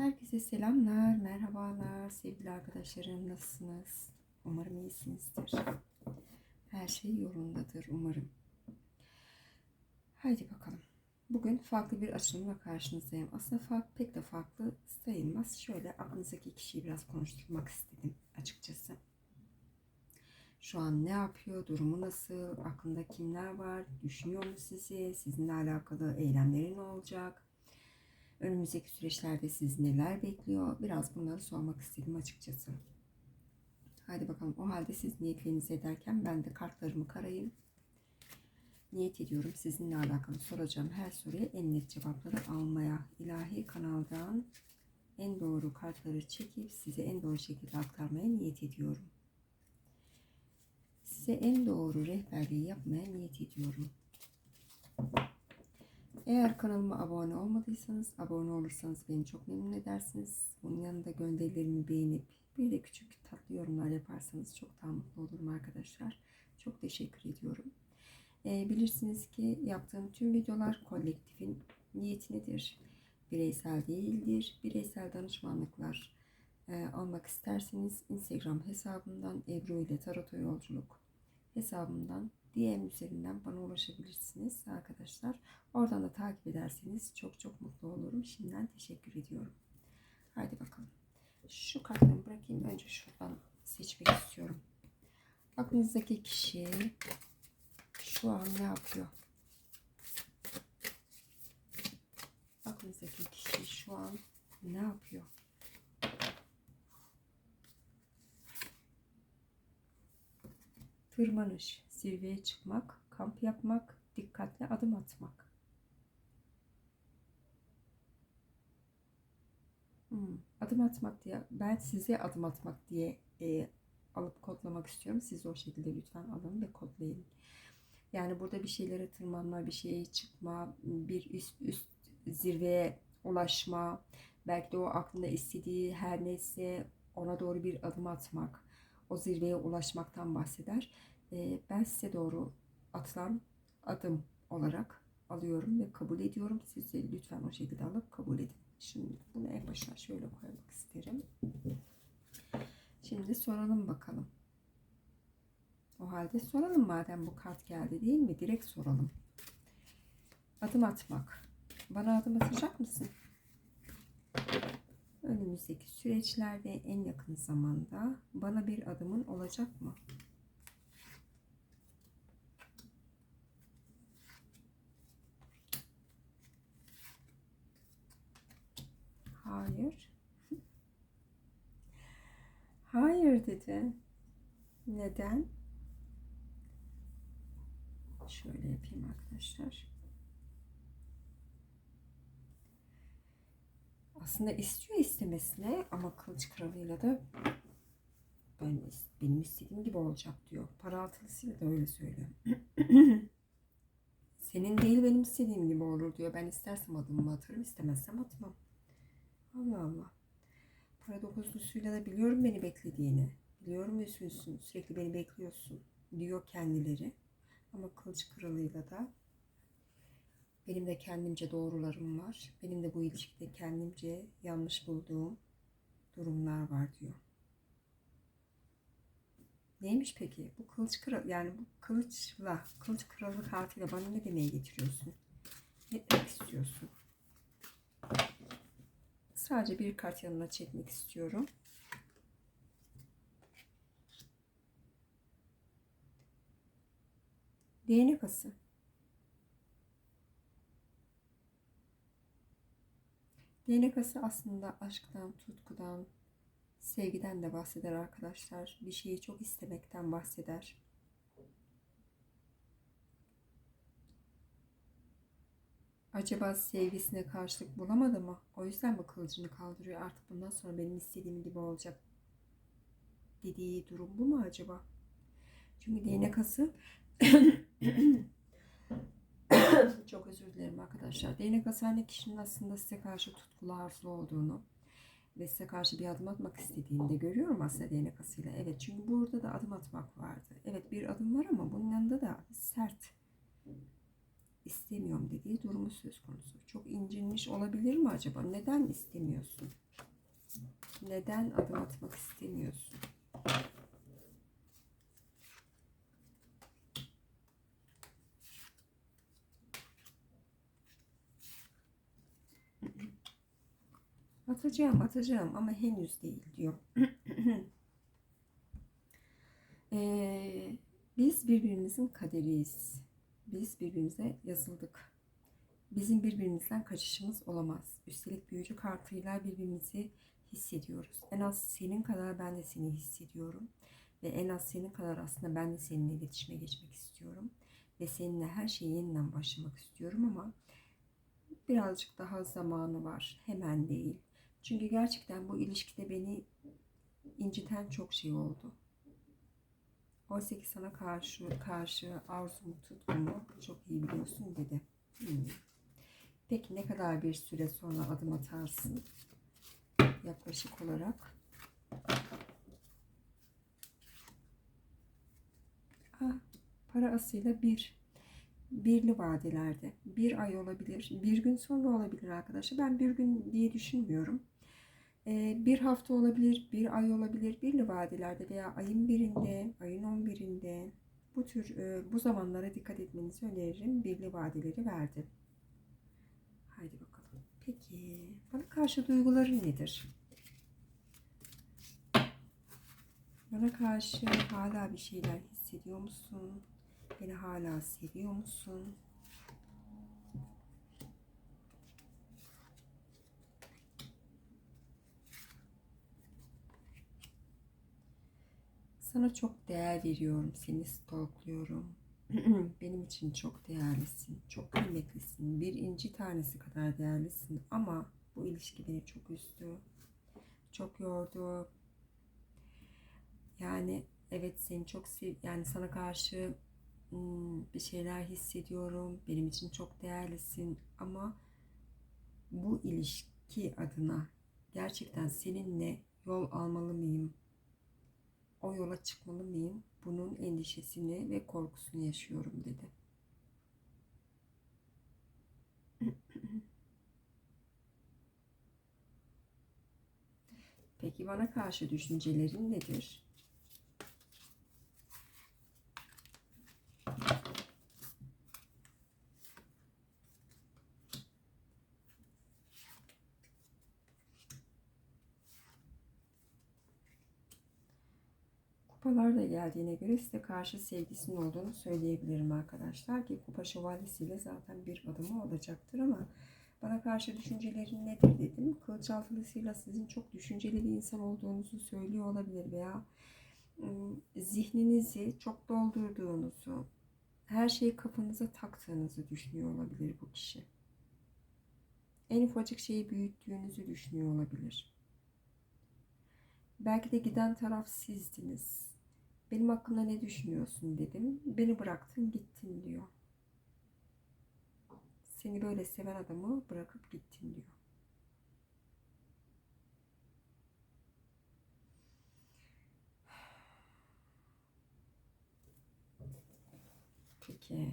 Herkese selamlar, merhabalar sevgili arkadaşlarım nasılsınız? Umarım iyisinizdir. Her şey yolundadır umarım. Haydi bakalım. Bugün farklı bir açılımla karşınızdayım. Aslında farklı, pek de farklı sayılmaz. Şöyle aklınızdaki kişiyi biraz konuşturmak istedim açıkçası. Şu an ne yapıyor, durumu nasıl, aklında kimler var, düşünüyor mu sizi, sizinle alakalı eylemleri ne olacak? Önümüzdeki süreçlerde sizi neler bekliyor? Biraz bunları sormak istedim açıkçası. Hadi bakalım o halde siz niyetlerinizi ederken ben de kartlarımı karayım. Niyet ediyorum sizinle alakalı soracağım her soruya en net cevapları almaya. İlahi kanaldan en doğru kartları çekip size en doğru şekilde aktarmaya niyet ediyorum. Size en doğru rehberliği yapmaya niyet ediyorum. Eğer kanalıma abone olmadıysanız abone olursanız beni çok memnun edersiniz. Bunun yanında gönderilerimi beğenip bir de küçük tatlı yorumlar yaparsanız çok daha mutlu olurum arkadaşlar. Çok teşekkür ediyorum. E, bilirsiniz ki yaptığım tüm videolar kolektifin niyetinedir. Bireysel değildir. Bireysel danışmanlıklar e, almak isterseniz Instagram hesabımdan Ebru ile Tarot Yolculuk hesabımdan DM üzerinden bana ulaşabilirsiniz arkadaşlar. Oradan da takip ederseniz çok çok mutlu olurum. Şimdiden teşekkür ediyorum. Haydi bakalım. Şu kartları bırakayım. Önce şuradan seçmek istiyorum. Aklınızdaki kişi şu an ne yapıyor? Aklınızdaki kişi şu an ne yapıyor? Tırmanış, zirveye çıkmak, kamp yapmak, dikkatli adım atmak. Hmm, adım atmak diye, ben size adım atmak diye e, alıp kodlamak istiyorum. Siz o şekilde lütfen alın ve kodlayın. Yani burada bir şeylere tırmanma, bir şeye çıkma, bir üst, üst zirveye ulaşma, belki de o aklında istediği her neyse ona doğru bir adım atmak, o zirveye ulaşmaktan bahseder. Ben size doğru atılan adım olarak alıyorum ve kabul ediyorum. Siz de lütfen o şekilde alıp kabul edin. Şimdi bunu en başına şöyle koymak isterim. Şimdi soralım bakalım. O halde soralım madem bu kart geldi değil mi? Direkt soralım. Adım atmak. Bana adım atacak mısın? Önümüzdeki süreçlerde en yakın zamanda bana bir adımın olacak mı? Hayır. Hayır dedi. Neden? Şöyle yapayım arkadaşlar. Aslında istiyor istemesine ama kılıç kralıyla da ben benim istediğim gibi olacak diyor. Paraltılısıyla da öyle söylüyor. Senin değil benim istediğim gibi olur diyor. Ben istersem adımımı atarım, istemezsem atmam. Allah Allah. Para dokuzlusuyla da biliyorum beni beklediğini. Biliyorum üzgünsün, sürekli beni bekliyorsun diyor kendileri. Ama kılıç kralıyla da benim de kendimce doğrularım var. Benim de bu ilişkide kendimce yanlış bulduğum durumlar var diyor. Neymiş peki? Bu kılıç kral yani bu kılıçla, kılıç kralı kartıyla bana ne demeye getiriyorsun? Ne demek istiyorsun? Sadece bir kart yanına çekmek istiyorum. Değnek ası. Değnek ası aslında aşktan, tutkudan, sevgiden de bahseder arkadaşlar. Bir şeyi çok istemekten bahseder. Acaba sevgisine karşılık bulamadı mı? O yüzden mi kılıcını kaldırıyor? Artık bundan sonra benim istediğim gibi olacak dediği durum bu mu acaba? Çünkü değnek ası çok özür dilerim arkadaşlar. Değnek ası hani kişinin aslında size karşı tutkulu arzulu olduğunu ve size karşı bir adım atmak istediğini de görüyorum aslında değnek asıyla. Evet çünkü burada da adım atmak vardı. Evet bir adım var ama bunun yanında da sert istemiyorum dediği durumu söz konusu. Çok incinmiş olabilir mi acaba? Neden istemiyorsun? Neden adım atmak istemiyorsun? Atacağım, atacağım ama henüz değil diyor. Ee, biz birbirimizin kaderiyiz. Biz birbirimize yazıldık. Bizim birbirimizden kaçışımız olamaz. Üstelik büyücü kartıyla birbirimizi hissediyoruz. En az senin kadar ben de seni hissediyorum. Ve en az senin kadar aslında ben de seninle iletişime geçmek istiyorum. Ve seninle her şeyi yeniden başlamak istiyorum ama birazcık daha zamanı var. Hemen değil. Çünkü gerçekten bu ilişkide beni inciten çok şey oldu. Oysa ki sana karşı karşı arzumu tutkumu çok iyi biliyorsun dedi. Hmm. Peki ne kadar bir süre sonra adım atarsın? Yaklaşık olarak. Ah, para asıyla bir. Birli vadelerde. Bir ay olabilir. Bir gün sonra olabilir arkadaşlar. Ben bir gün diye düşünmüyorum. Ee, bir hafta olabilir, bir ay olabilir, birli vadelerde veya ayın birinde, ayın on birinde bu tür e, bu zamanlara dikkat etmenizi öneririm. Birli vadeleri verdi. Haydi bakalım. Peki bana karşı duyguların nedir? Bana karşı hala bir şeyler hissediyor musun? Beni hala seviyor musun? Sana çok değer veriyorum. Seni stalkluyorum. Benim için çok değerlisin. Çok kıymetlisin. Bir inci tanesi kadar değerlisin. Ama bu ilişki beni çok üzdü. Çok yordu. Yani evet seni çok sev yani sana karşı bir şeyler hissediyorum. Benim için çok değerlisin ama bu ilişki adına gerçekten seninle yol almalı mıyım? O yola çıkmalı mıyım? Bunun endişesini ve korkusunu yaşıyorum dedi. Peki bana karşı düşüncelerin nedir? Kupalar da geldiğine göre size karşı sevgisinin olduğunu söyleyebilirim arkadaşlar. Ki kupa şövalyesiyle zaten bir adımı olacaktır ama bana karşı düşüncelerin nedir dedim. Kılıç altılısıyla sizin çok düşünceli bir insan olduğunuzu söylüyor olabilir veya ıı, zihninizi çok doldurduğunuzu, her şeyi kafanıza taktığınızı düşünüyor olabilir bu kişi. En ufacık şeyi büyüttüğünüzü düşünüyor olabilir. Belki de giden taraf sizdiniz. Benim hakkında ne düşünüyorsun dedim. Beni bıraktın gittin diyor. Seni böyle seven adamı bırakıp gittin diyor. Peki.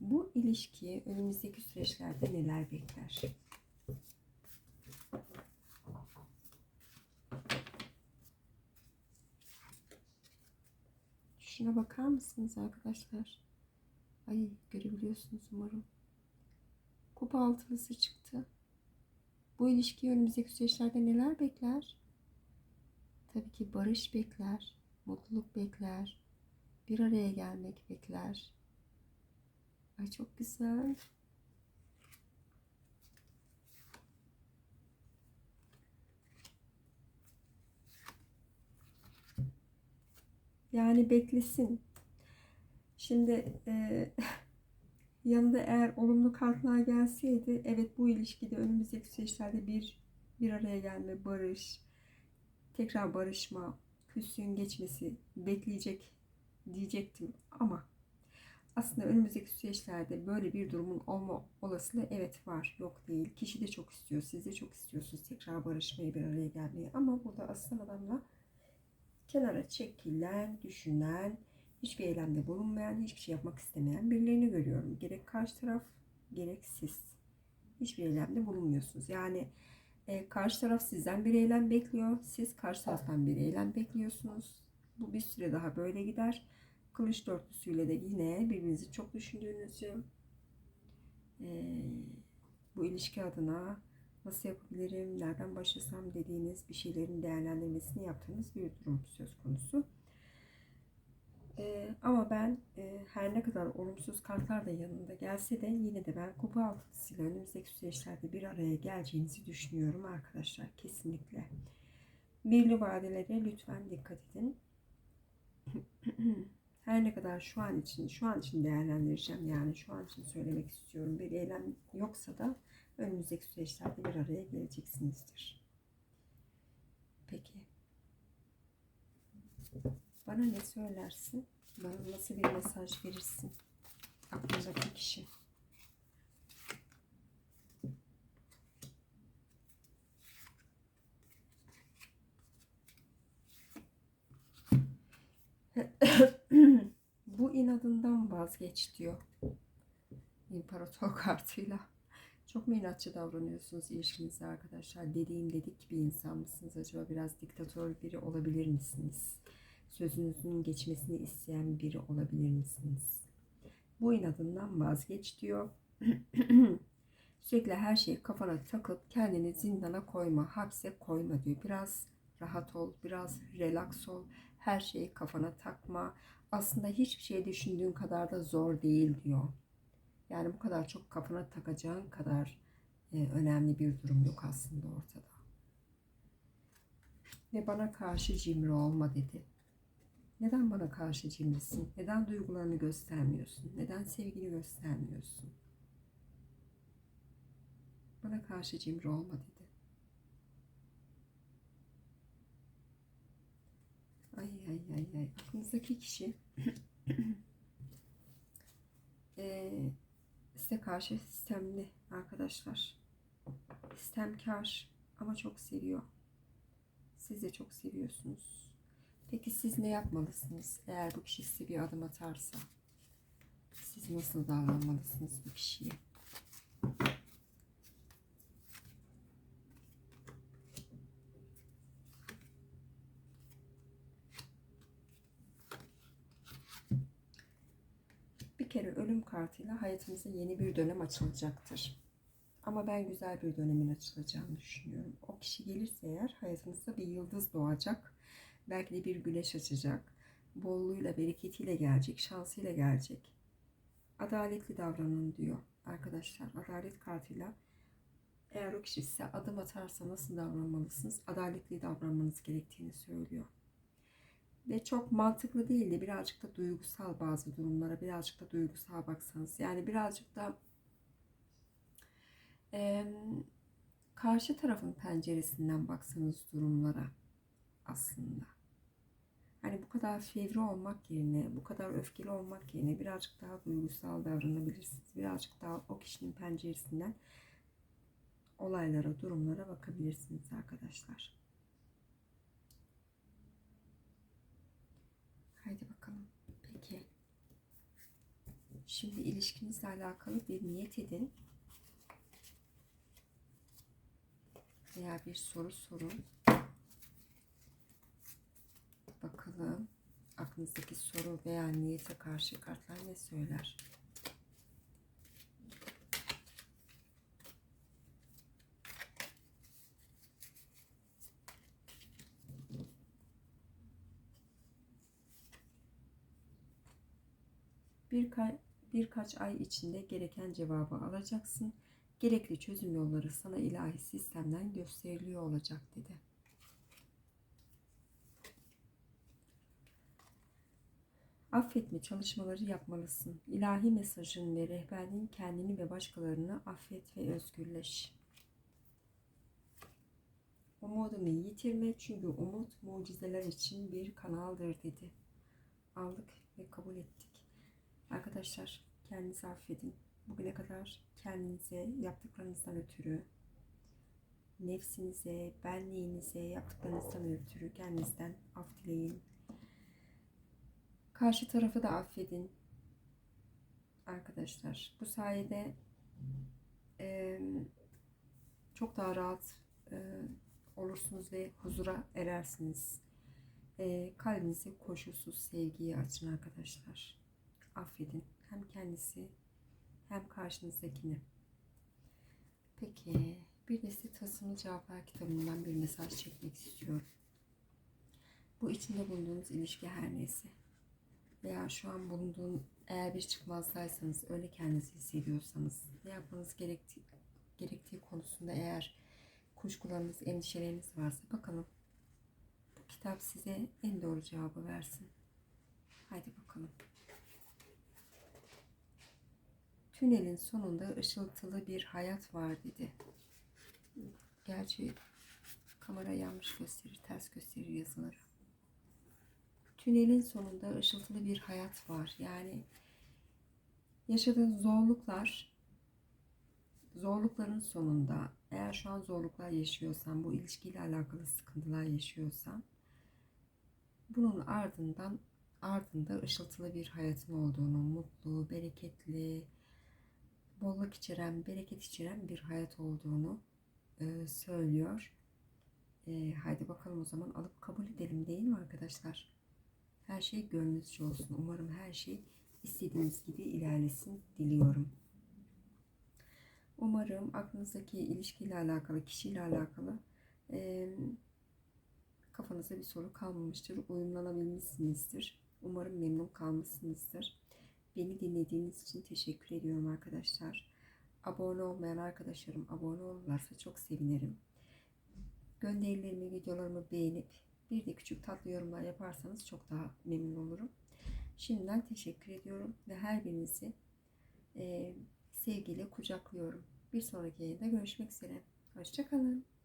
Bu ilişki önümüzdeki süreçlerde neler bekler? Şuna bakar mısınız arkadaşlar? Ay görebiliyorsunuz umarım. Kupa altılısı çıktı. Bu ilişki önümüzdeki süreçlerde neler bekler? Tabii ki barış bekler, mutluluk bekler, bir araya gelmek bekler. Ay çok güzel. Yani beklesin. Şimdi e, yanında eğer olumlu kartlar gelseydi evet bu ilişkide önümüzdeki süreçlerde bir bir araya gelme, barış, tekrar barışma, küslüğün geçmesi bekleyecek diyecektim ama aslında önümüzdeki süreçlerde böyle bir durumun olma olasılığı evet var, yok değil. Kişi de çok istiyor, siz de çok istiyorsunuz tekrar barışmayı, bir araya gelmeyi ama burada aslan adamla kenara çekilen, düşünen, hiçbir eylemde bulunmayan, hiçbir şey yapmak istemeyen birilerini görüyorum. Gerek karşı taraf, gerek siz. Hiçbir eylemde bulunmuyorsunuz. Yani e, karşı taraf sizden bir eylem bekliyor. Siz karşı taraftan bir eylem bekliyorsunuz. Bu bir süre daha böyle gider. Kılıç dörtlüsüyle de yine birbirinizi çok düşündüğünüzü, e, bu ilişki adına nasıl yapabilirim, nereden başlasam dediğiniz bir şeylerin değerlendirmesini yaptığınız bir durum söz konusu. Ee, ama ben e, her ne kadar olumsuz kartlar da yanında gelse de yine de ben kupa altısıyla önümüzdeki süreçlerde bir araya geleceğinizi düşünüyorum arkadaşlar. Kesinlikle. Birli vadelere lütfen dikkat edin. her ne kadar şu an için şu an için değerlendireceğim yani şu an için söylemek istiyorum. Bir eylem yoksa da önümüzdeki süreçlerde bir araya geleceksinizdir. Peki. Bana ne söylersin? Bana nasıl bir mesaj verirsin? Aklındaki kişi. Bu inadından vazgeç diyor. İmparator kartıyla. Çok mu inatçı davranıyorsunuz ilişkinizde arkadaşlar? Dediğim dedik bir insan mısınız acaba? Biraz diktatör biri olabilir misiniz? Sözünüzün geçmesini isteyen biri olabilir misiniz? Bu inadından vazgeç diyor. Sürekli her şeyi kafana takıp kendini zindana koyma, hapse koyma diyor. Biraz rahat ol, biraz relax ol. Her şeyi kafana takma. Aslında hiçbir şey düşündüğün kadar da zor değil diyor. Yani bu kadar çok kafana takacağın kadar e, önemli bir durum yok aslında ortada. Ve bana karşı cimri olma dedi. Neden bana karşı cimrisin? Neden duygularını göstermiyorsun? Neden sevgini göstermiyorsun? Bana karşı cimri olma dedi. Ay ay ay ay. Aklınızdaki kişi e, size karşı sistemli arkadaşlar. Sistemkar ama çok seviyor. Siz de çok seviyorsunuz. Peki siz ne yapmalısınız eğer bu kişi size bir adım atarsa? Siz nasıl davranmalısınız bu kişiye? Kartıyla hayatımıza yeni bir dönem açılacaktır. Ama ben güzel bir dönemin açılacağını düşünüyorum. O kişi gelirse eğer hayatınızda bir yıldız doğacak. Belki de bir güneş açacak. Bolluğuyla, bereketiyle gelecek, şansıyla gelecek. Adaletli davranın diyor arkadaşlar. Adalet kartıyla eğer o kişi size adım atarsa nasıl davranmalısınız? Adaletli davranmanız gerektiğini söylüyor. Ve çok mantıklı değil de birazcık da duygusal bazı durumlara birazcık da duygusal baksanız. Yani birazcık da e, karşı tarafın penceresinden baksanız durumlara aslında. Hani bu kadar fevri olmak yerine, bu kadar öfkeli olmak yerine birazcık daha duygusal davranabilirsiniz. Birazcık daha o kişinin penceresinden olaylara, durumlara bakabilirsiniz arkadaşlar. Haydi bakalım. Peki. Şimdi ilişkinizle alakalı bir niyet edin. Veya bir soru sorun. Bakalım aklınızdaki soru veya niyete karşı kartlar ne söyler? Birka birkaç ay içinde gereken cevabı alacaksın. Gerekli çözüm yolları sana ilahi sistemden gösteriliyor olacak dedi. Affetme çalışmaları yapmalısın. İlahi mesajın ve rehberliğin kendini ve başkalarını affet ve özgürleş. Umudunu yitirme çünkü umut mucizeler için bir kanaldır dedi. Aldık ve kabul ettik. Arkadaşlar kendinizi affedin. Bugüne kadar kendinize yaptıklarınızdan ötürü, nefsinize, benliğinize yaptıklarınızdan ötürü kendinizden af dileyin. Karşı tarafı da affedin. Arkadaşlar bu sayede e, çok daha rahat e, olursunuz ve huzura erersiniz. E, kalbinizi koşulsuz sevgiye açın arkadaşlar. Affedin. Hem kendisi hem karşınızdakini. Peki bir size Tasımlı Cevaplar kitabından bir mesaj çekmek istiyorum. Bu içinde bulunduğunuz ilişki her neyse veya şu an bulunduğun eğer bir çıkmazdaysanız öyle kendinizi hissediyorsanız ne yapmanız gerektiği, gerektiği konusunda eğer kuşkularınız, endişeleriniz varsa bakalım bu kitap size en doğru cevabı versin. Haydi bakalım. Tünelin sonunda ışıltılı bir hayat var dedi. Gerçi kamera yanlış gösterir, ters gösterir yazıları. Tünelin sonunda ışıltılı bir hayat var. Yani yaşadığın zorluklar, zorlukların sonunda eğer şu an zorluklar yaşıyorsan, bu ilişkiyle alakalı sıkıntılar yaşıyorsan, bunun ardından ardında ışıltılı bir hayatın olduğunu, mutlu, bereketli, bolluk içeren, bereket içeren bir hayat olduğunu e, söylüyor. E, haydi bakalım o zaman alıp kabul edelim değil mi arkadaşlar? Her şey gönlünüzce olsun. Umarım her şey istediğiniz gibi ilerlesin diliyorum. Umarım aklınızdaki ilişkiyle alakalı, kişiyle alakalı e, kafanızda bir soru kalmamıştır. Uyumlanabilmişsinizdir. Umarım memnun kalmışsınızdır. Beni dinlediğiniz için teşekkür ediyorum arkadaşlar. Abone olmayan arkadaşlarım abone olurlarsa çok sevinirim. Gönderilerimi, videolarımı beğenip bir de küçük tatlı yorumlar yaparsanız çok daha memnun olurum. Şimdiden teşekkür ediyorum ve her birinizi sevgiyle kucaklıyorum. Bir sonraki yayında görüşmek üzere. Hoşçakalın.